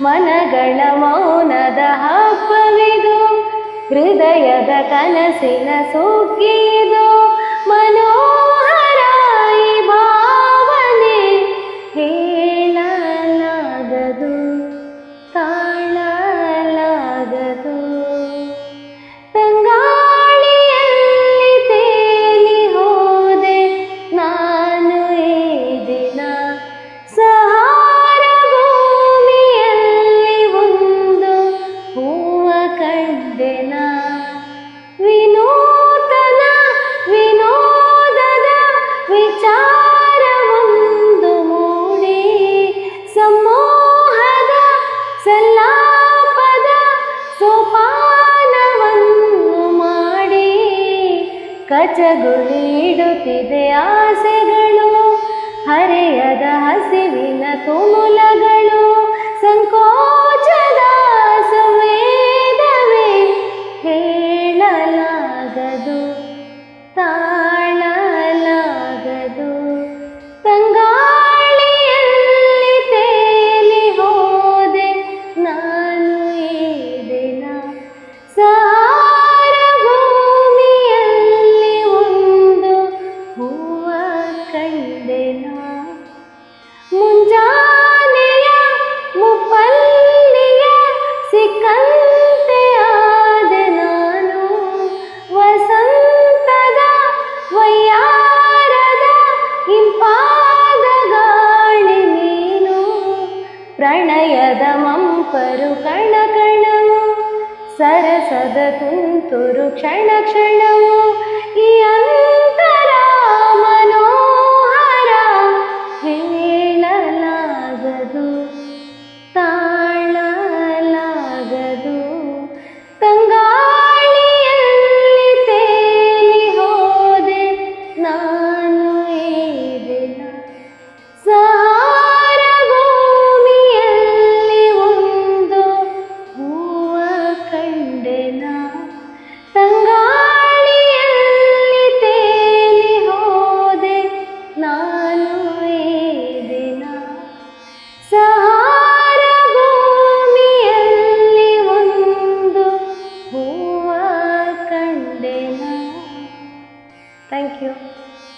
ಮನಗಳ ಮೌನದ ಹಬ್ಬವಿದು ಹೃದಯದ ಕನಸಿನ ಸುಗ್ಗಿದು ಮನೋಹರ ಕಚಗುಳಿಡುತ್ತಿದೆ ಆಸೆಗಳು ಹರೆಯದ ಹಸಿವಿನ ತುಮುಲಗಳು. ಪ್ರಣಯದ ಮಂಪರು ಕಣ ಕಣವು ಸರಸದ ತುಂತುರು ಕ್ಷಣ ಕ್ಷಣವು ಈ Valeu!